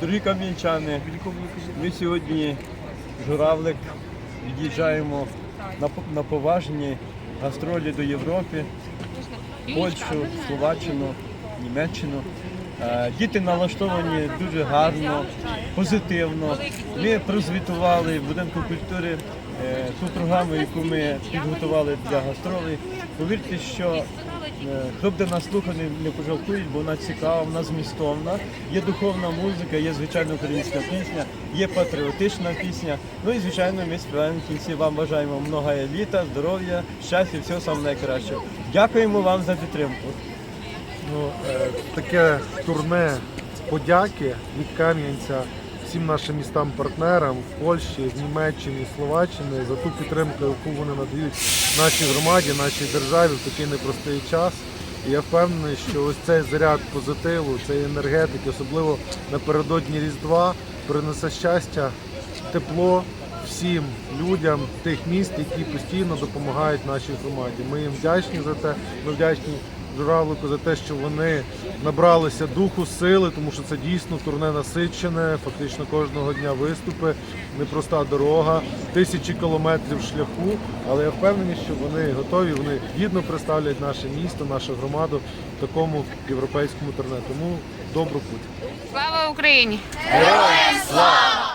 Дорогі кам'янчани, ми сьогодні журавлик від'їжджаємо на, поважні гастролі до Європи, Польщу, Словаччину, Німеччину. Е, Діти налаштовані дуже гарно, позитивно. Ми прозвітували в будинку культури е, ту програму, яку ми підготували для гастролей. Повірте, що хто б де нас слухав, не, не пожалкують, бо вона цікава, вона змістовна. Є духовна музика, є звичайно українська пісня, є патріотична пісня. Ну і звичайно, ми співаємо в кінці. Вам бажаємо много літа, здоров'я, щастя, всього самого найкращого. Дякуємо вам за підтримку. Ну, е, таке турне подяки від Кам'янця всім нашим містам-партнерам в Польщі, в Німеччині, Словаччині за ту підтримку, яку вони надають нашій громаді, нашій державі в такий непростий час. І я впевнений, що ось цей заряд позитиву, цієї енергетики, особливо напередодні Різдва, принесе щастя, тепло всім людям тих міст, які постійно допомагають нашій громаді. Ми їм вдячні за це. Ми вдячні журавлику за те, що вони набралися духу, сили, тому що це дійсно турне насичене, фактично кожного дня виступи, непроста дорога, тисячі кілометрів шляху. Але я впевнений, що вони готові, вони гідно представлять наше місто, нашу громаду в такому європейському турне. Тому добру путь. Слава Україні! Героям слава!